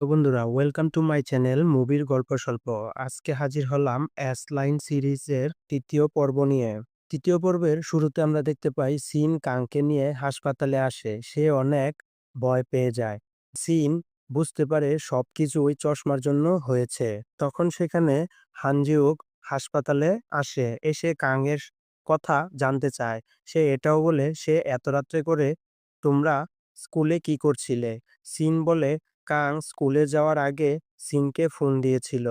তো বন্ধুরা welcome to my channel মুভির গল্প স্বল্প। আজকে হাজির হলাম অ্যাস লাইন সিরিজের তৃতীয় পর্ব নিয়ে। তৃতীয় পর্বের শুরুতে আমরা দেখতে পাই সিন কাংকে নিয়ে হাসপাতালে আসে। সে অনেক ভয় পেয়ে যায়। সিন বুঝতে পারে সবকিছু ওই চশমার জন্য হয়েছে। তখন সেখানে হানজিউক হাসপাতালে আসে। এসে কাংয়ের কথা জানতে চায়। সে এটাও বলে, সে এত রাত্রে করে তোমরা স্কুলে কি করছিলে? সিন বলে কাং স্কুলে যাওয়ার আগে সিনকে ফোন দিয়েছিল।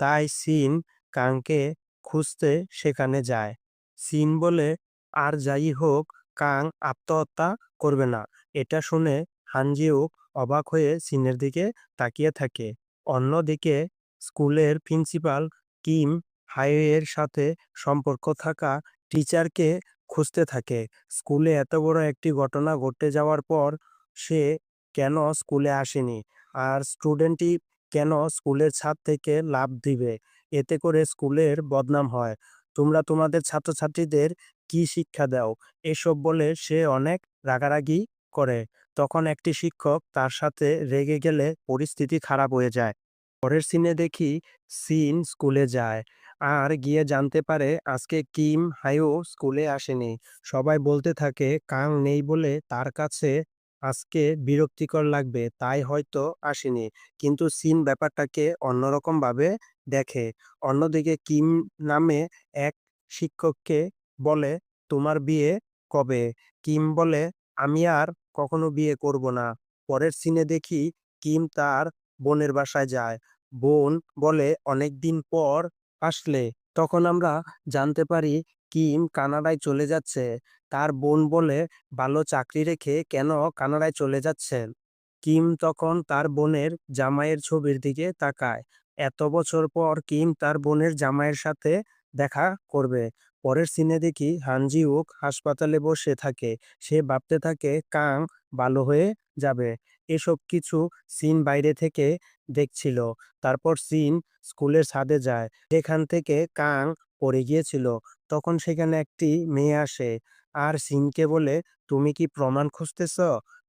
তাই সিন কাংকে খুঁজতে সেখানে যায়। সিন বলে, আর যাই হোক, কাং আত্মহত্যা করবে না। এটা শুনে হানজিউক অবাক হয়ে সিনের দিকে তাকিয়ে থাকে। অন্যদিকে স্কুলের প্রিন্সিপাল কিম হাইওয়ের সাথে সম্পর্ক থাকা টিচারকে খুঁজতে থাকে। স্কুলে এত বড় একটি ঘটনা ঘটে যাওয়ার পর সে কেন স্কুলে আসেনি? আর স্টুডেন্টই কেন স্কুলের ছাদ থেকে লাফ দিবে? এতে করে স্কুলের বদনাম হয়। তোমরা তোমাদের ছাত্রছাত্রীদের কি শিক্ষা দাও? এসব বলে সে অনেক রাগারাগি করে। তখন একটি শিক্ষক তার সাথে রেগে গেলে পরিস্থিতি খারাপ হয়ে যায়। পরের সিনে দেখি সিন স্কুলে যায়। আর গিয়ে জানতে পারে আজকে কিম হাইও স্কুলে আসেনি। সবাই বলতে থাকে, কাং নেই বলে তার কাছে আজকে বিরক্তিকর লাগবে, তাই হয়তো আসেনি। কিন্তু সিন ব্যাপারটাকে অন্যরকমভাবে দেখে। অন্যদিকে কিম নামে এক শিক্ষককে বলে, তোমার বিয়ে কবে? কিম বলে, আমি আর কখনো বিয়ে করব না। পরের সিনে দেখি কিম তার বোনের বাসায় যায়। বোন বলে, অনেকদিন পর আসলে। তখন আমরা জানতে পারি কিম কানাডায় চলে যাচ্ছে। তার বোন বলে ভালো চাকরি রেখে কেন কানাডায় চলে যাচ্ছেন? কিম তখন তার বোনের জামাইয়ের ছবির দিকে তাকায়। এত বছর পর কিম তার বোনের জামাইয়ের সাথে দেখা করবে। পরের সিনে দেখি হানজিউক হাসপাতালে বসে থাকে। সে ভাবতে থাকে কাং ভালো হয়ে যাবে। এসব কিছু সিন বাইরে থেকে দেখছিল। তারপর সিন স্কুলের ছাদে যায়। যেখান থেকে কাং পড়ে গিয়েছিল, তখন সেখানে একটি মেয়ে আসে। আর সিনকে বলে, তুমি কি প্রমাণ খুঁজতেছ?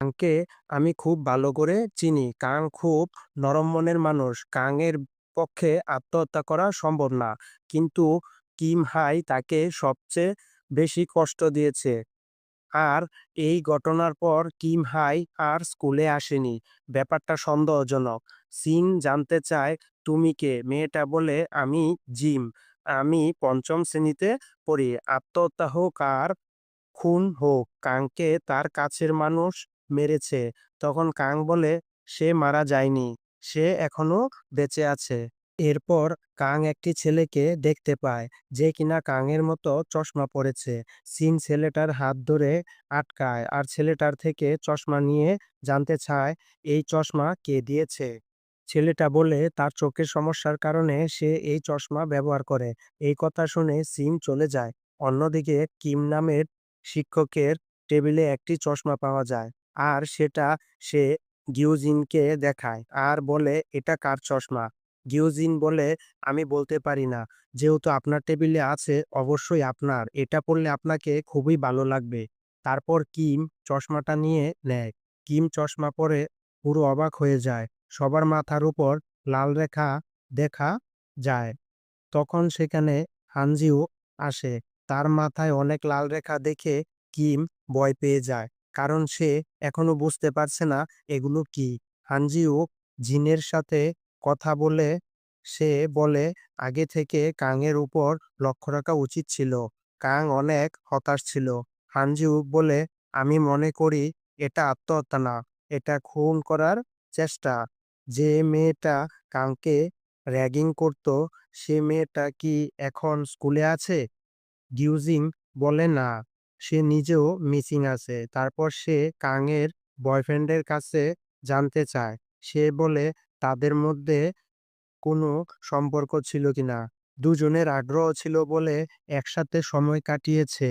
কাংকে আমি খুব ভালো করে চিনি। কাং খুব নরম মনের মানুষ। কাংয়ের পক্ষে আত্মহত্যা করা সম্ভব না। কিন্তু কিম হাই তাকে সবচেয়ে বেশি কষ্ট দিয়েছে। আর এই ঘটনার পর কিম হাই আর স্কুলে আসেনি। ব্যাপারটা সন্দেহজনক। সিন জানতে চায়, তুমি কে? মেয়েটা বলে, আমি জিম। আমি পঞ্চম শ্রেণীতে পড়ি। আত্মহত্যা হোক আর খুন হোক, কাংকে তার কাছের মানুষ মেরেছে। তখন কাং বলে, সে মারা যায়নি, সে এখনও বেঁচে আছে। এরপর কাং একটি ছেলেকে দেখতে পায়, যে কিনা কাংয়ের মতো চশমা পরেছে। সিন ছেলেটার হাত ধরে আটকায়, আর ছেলেটার থেকে চশমা নিয়ে জানতে চায়, এই চশমা কে দিয়েছে? ছেলেটা বলে, তার চোখের সমস্যার কারণে সে এই চশমা ব্যবহার করে। এই কথা শুনে সিম চলে যায়। অন্যদিকে কিম নামের শিক্ষকের টেবিলে একটি চশমা পাওয়া যায়। আর সেটা সে গিউজিনকে দেখায় আর বলে, এটা কার চশমা? গিউজিন বলে, আমি বলতে পারি না। যেহেতু আপনার টেবিলে আছে, অবশ্যই আপনার। এটা পড়লে আপনাকে খুবই ভালো লাগবে। তারপর কিম চশমাটা নিয়ে নেয়। কিম চশমা পরে পুরো অবাক হয়ে যায়। সবার মাথার উপর লাল রেখা দেখা যায়। তখন সেখানে হানজিও আসে। তার মাথায় অনেক লাল রেখা দেখে কিম ভয় পেয়ে যায়, কারণ সে এখনও বুঝতে পারছে না এগুলো কি। হানজিও জিনের সাথে কথা বলে, সে বলে, আগে থেকে কাংয়ের উপর লক্ষ্য রাখা উচিত ছিল। কাং অনেক হতাশ ছিল। হানজিউক বলে, আমি মনে করি এটা আত্মহত্যা না। এটা খুন করার চেষ্টা। যে মেয়েটা কাংকে র্যাগিং করত, সে মেয়েটা কি এখন স্কুলে আছে? গিউজিং বলে না। সে নিজেও মিসিং আছে। তারপর সে কাংয়ের বয়ফ্রেন্ডের কাছে জানতে চায়। সে বলে, তাদের মধ্যে কোনো সম্পর্ক ছিল কিনা? দুজনের আগ্রহ ছিল বলে একসাথে সময় কাটিয়েছে।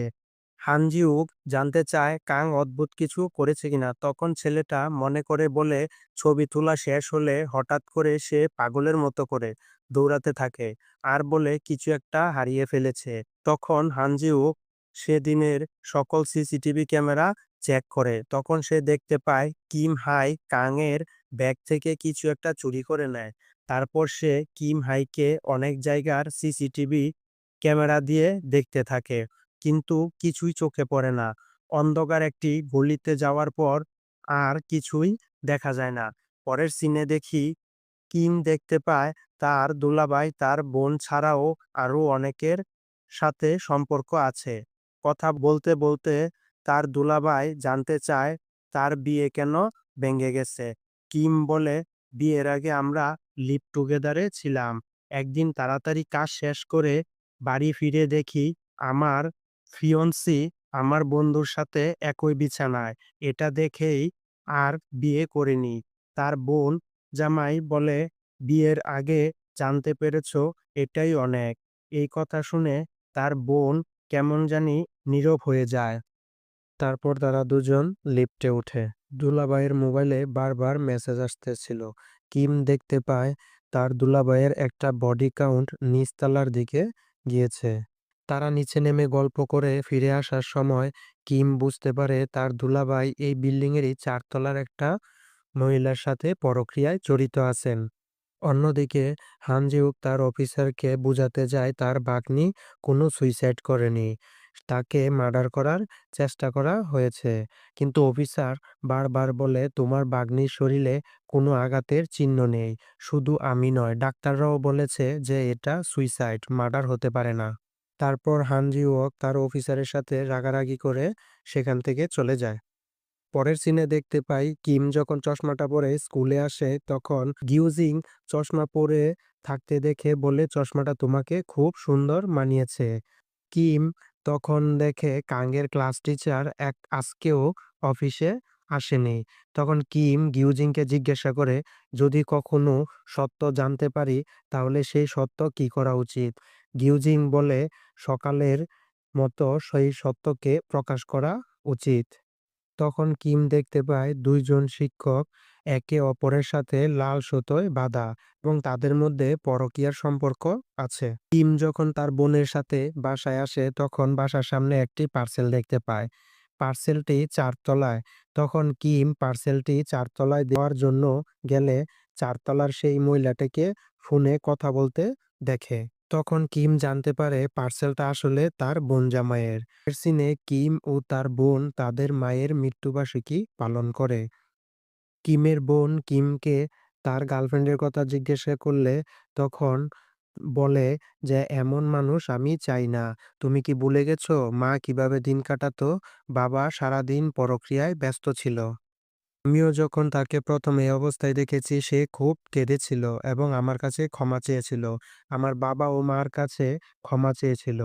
হানজিউক জানতে চায় কাং অদ্ভুত কিছু করেছে কিনা। তখন ছেলেটা মনে করে বলে, ছবি তোলা শেষ হলে হঠাৎ করে সে পাগলের মতো করে দৌড়াতে থাকে আর বলে কিছু একটা হারিয়ে ফেলেছে। তখন হানজিউক সেদিনের সকল সিসিটিভি ক্যামেরা চেক করে। তখন সে দেখতে পায় কিম হাই কাংয়ের ব্যাগ থেকে কিছু একটা চুরি করে নেয়। তারপর সে কিম হাইকে অনেক জায়গার সিসিটিভি ক্যামেরা দিয়ে দেখতে থাকে। কিন্তু কিছুই চোখে পড়ে না। অন্ধকার একটি গলিতে যাওয়ার পর আর কিছুই দেখা যায় না। পরের সিনে দেখি কিম দেখতে পায় তার দুলাভাই, তার বোন ছাড়াও আরও অনেকের সাথে সম্পর্ক আছে। কথা বলতে বলতে তার দুলাভাই জানতে চায়, তার বিয়ে কেন ভেঙে গেছে? কিম বলে, বিয়ের আগে আমরা লিভ টুগেদারে ছিলাম। একদিন তাড়াতাড়ি কাজ শেষ করে বাড়ি ফিরে দেখি আমার ফিয়ন্সি আমার বন্ধুর সাথে একই বিছানায়। এটা দেখেই আর বিয়ে করিনি। তার বোন, জামাই বলে, বিয়ের আগে জানতে পেরেছ, এটাই অনেক। এই কথা শুনে তার বোন কেমন জানি নীরব হয়ে যায়। তারপর তারা দুজন লিফটে ওঠে দুলাভাইয়ের মোবাইলে বারবার মেসেজ আসতেছিল। কিম দেখতে পায় তার দুলাভাইয়ের একটা বডি কাউন্ট নিচতলার দিকে গিয়েছে। তারা নিচে নেমে গল্প করে ফিরে আসার সময় কিম বুঝতে পারে তার দুলাভাই এই বিল্ডিংয়েরই চারতলার একটা মহিলার সাথে পরক্রিয়ায় জড়িত আছেন। অন্যদিকে হানজিউক তার অফিসারকে বুঝাতে যায় তার বাগ্নি কোনো সুইসাইড করেনি। তাকে মার্ডার করার চেষ্টা করা হয়েছে, কিন্তু অফিসার বারবার বলে, তোমার বাগ্নির শরীরে কোনো আঘাতের চিহ্ন নেই, শুধু আমি নয়। ডাক্তাররাও বলেছে যে এটা সুইসাইড, মার্ডার হতে পারে না। তারপর হানজিওক তার অফিসারের সাথে রাগারাগি করে সেখান থেকে চলে যায়। পরের সিনে দেখতে পাই, কিম যখন চশমাটা পরে স্কুলে আসে তখন গিউজিং চশমা পরে থাকতে দেখে বলে, চশমাটা তোমাকে খুব সুন্দর মানিয়েছে। কিম তখন দেখে কাঙ্গের ক্লাস টিচার এক আজকেও অফিসে আসেনি। তখন কিম গিউজিংকে জিজ্ঞাসা করে, যদি কখনো সত্য জানতে পারি, তাহলে সেই সত্য কি করা উচিত? গিউজিং বলে, সকালের মতো সেই সত্যকে প্রকাশ করা উচিত। তখন কিম দেখতে পায়, দুইজন শিক্ষক একে অপরের সাথে লাল সুতোয় বাঁধা এবং তাদের মধ্যে পরকীয়ার সম্পর্ক আছে। কিম যখন তার বোনের সাথে বাসায় আসে, তখন বাসার সামনে একটি পার্সেল দেখতে পায়। পার্সেলটি চারতলায়। তখন কিম পার্সেলটি চারতলায় দেওয়ার জন্য গেলে চারতলার সেই মহিলাটিকে ফোনে কথা বলতে দেখে। তখন কিম জানতে পারে পার্সেলটা আসলে তার বোন জামাইয়ের। সিনে কিম ও তার বোন তাদের মায়ের মৃত্যুবার্ষিকী পালন করে। কিমের বোন কিমকে তার গার্লফ্রেন্ডের কথা জিজ্ঞাসা করলে তখন বলে যে, এমন মানুষ আমি চাই না। তুমি কি ভুলে গেছো? মা কীভাবে দিন কাটাতো? বাবা সারাদিন পরক্রিয়ায় ব্যস্ত ছিল। আমিও যখন তাকে প্রথম এই অবস্থায় দেখেছি, সে খুব কেঁদেছিল এবং আমার কাছে ক্ষমা চেয়েছিল। আমার বাবা ও মার কাছে ক্ষমা চেয়েছিল।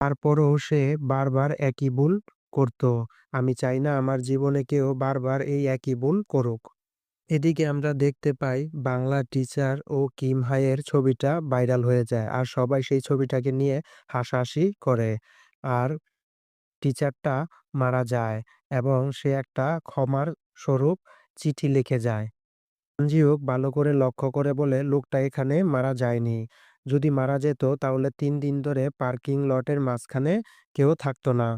তারপরও সে বারবার একই ভুল করত। আমি চাই না আমার জীবনে কেউ বারবার এই একই ভুল করুক। এদিকে আমরা দেখতে পাই বাংলা টিচার ও কিম হাইয়ের ছবিটা ভাইরাল হয়ে যায়। আর সবাই সেই ছবিটাকে নিয়ে হাসাহাসি করে। আর টিচারটা মারা যায় এবং সে একটা ক্ষমার স্বরূপ চিঠি লিখে যায়। সঞ্জিওক ভালো করে লক্ষ্য করে বলে লোকটা এখানে মারা যায়নি। যদি মারা যেত, তাহলে তিন দিন ধরে পার্কিং লটের মাঝখানে কেউ থাকতো না।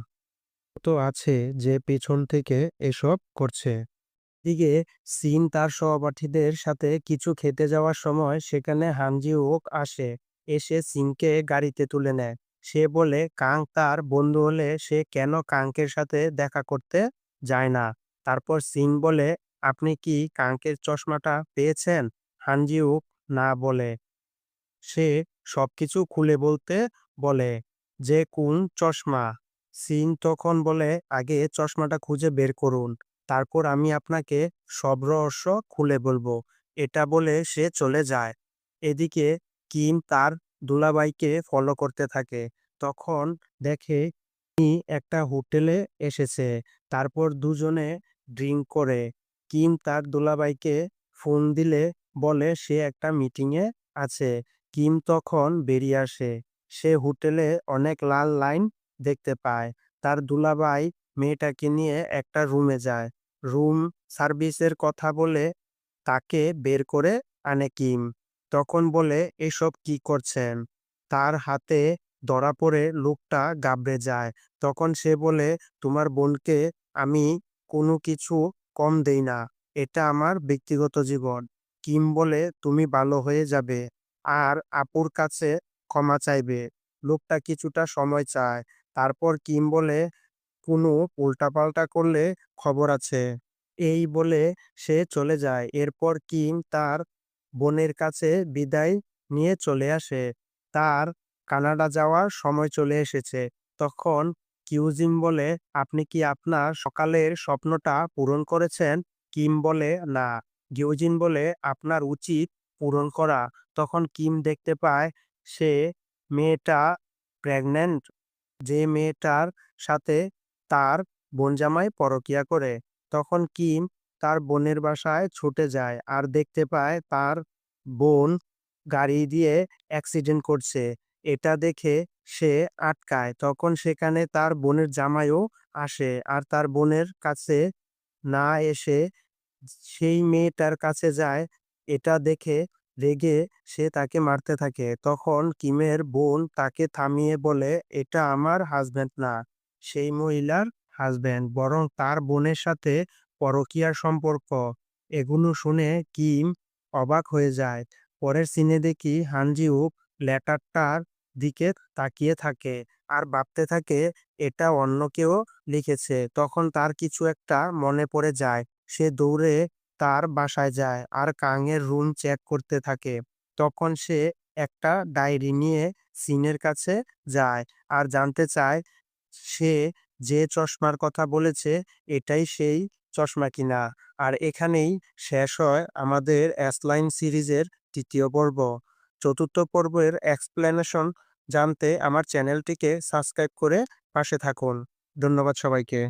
তো আছে যে পেছন থেকে এসব করছে। দিকে সিন তার সহপাঠীদের সাথে কিছু খেতে যাওয়ার সময় সেখানে হানজিওক আসে, এসে সিনকে গাড়িতে তুলে নেয়। সে বলে, কাং তার বন্ধু হলে সে কেন কাঙ্কের সাথে দেখা করতে যায় না? তারপর সিং বলে, আপনি কি কাঙ্কের চশমাটা পেয়েছেন? হানজিউক না বলে। সে সবকিছু খুলে বলতে বলে, যে কোন চশমা? সিন তখন বলে, আগে চশমাটা খুঁজে বের করুন। তারপর আমি আপনাকে সব রহস্য খুলে বলব। এটা বলে সে চলে যায়। এদিকে কিম তার দুলাভাইকে ফলো করতে থাকে। তখন দেখে তিনি একটা হোটেলে এসেছে। তারপর দুজনে ড্রিঙ্ক করে। কিম তার দুলাভাইকে ফোন দিলে বলে সে একটা মিটিংয়ে আছে। কিম তখন বেরিয়ে আসে। সে হোটেলে অনেক লাল লাইন দেখতে পায়। তার দুলাভাই মেয়েটাকে নিয়ে একটা রুমে যায়। রুম সার্ভিসের কথা বলে তাকে বের করে আনে কিম। তখন বলে, এসব কি করছেন? তার হাতে ধরা পড়ে লোকটা গাবড়ে যায়। তখন সে বলে, তোমার বোনকে আমি কোনো কিছু কম দেই না। এটা আমার ব্যক্তিগত জীবন। কিম বলে, তুমি ভালো হয়ে যাবে আর আপুর কাছে ক্ষমা চাইবে। লোকটা কিছুটা সময় চায়। তারপর কিম বলে কোনো উল্টাপাল্টা করলে খবর আছে। এই বলে সে চলে যায়। এরপর কিম তার বোনের কাছে বিদায় নিয়ে চলে আসে। তার কানাডা যাওয়ার সময় চলে এসেছে। তখন কিউজিম বলে, আপনি কি আপনার সকালের স্বপ্নটা পূরণ করেছেন? কিম বলে, না। গিউজিন বলে, আপনার উচিত পূরণ করা। তখন কিম দেখতে পায়, সে মেয়েটা প্রেগন্যান্ট। যে মেয়েটার সাথে তার বোন জামাই পরকিয়া করে। তখন কিম তার বোনের বাসায় ছুটে যায় আর দেখতে পায় তার বোন গাড়ি দিয়ে অ্যাক্সিডেন্ট করছে। এটা দেখে সে আটকায়। তখন সেখানে তার বোনের জামাইও আসে আর তার বোনের কাছে না এসে সেই মেয়েটার কাছে যায়। এটা দেখে রেগে সে তাকে মারতে থাকে। তখন কিমের বোন তাকে থামিয়ে বলে, এটা আমার হাজব্যান্ড না। সেই মহিলার হাজব্যান্ড বরং তার বোনের সাথে পরকীয়ার সম্পর্ক। এগুলো শুনে কিম অবাক হয়ে যায়। পরের সিনে দেখি হানজিউক লেটারটার দিকে তাকিয়ে থাকে আর ভাবতে থাকে এটা অন্য কেউ লিখেছে। তখন তার কিছু একটা মনে পড়ে যায়। সে দৌড়ে তার বাসায় যায় আর কাঙের রুম চেক করতে থাকে। তখন সে একটা ডায়েরি নিয়ে সিনের কাছে যায় আর জানতে চায় সে যে চশমার কথা বলেছে, এটাই সেই চশমা কিনা। আর এখানেই শেষ হয় আমাদের অ্যাসলাইন সিরিজের তৃতীয় পর্ব। চতুর্থ পর্বের এক্সপ্লেনেশন জানতে আমার চ্যানেলটিকে সাবস্ক্রাইব করে পাশে থাকুন। ধন্যবাদ সবাইকে।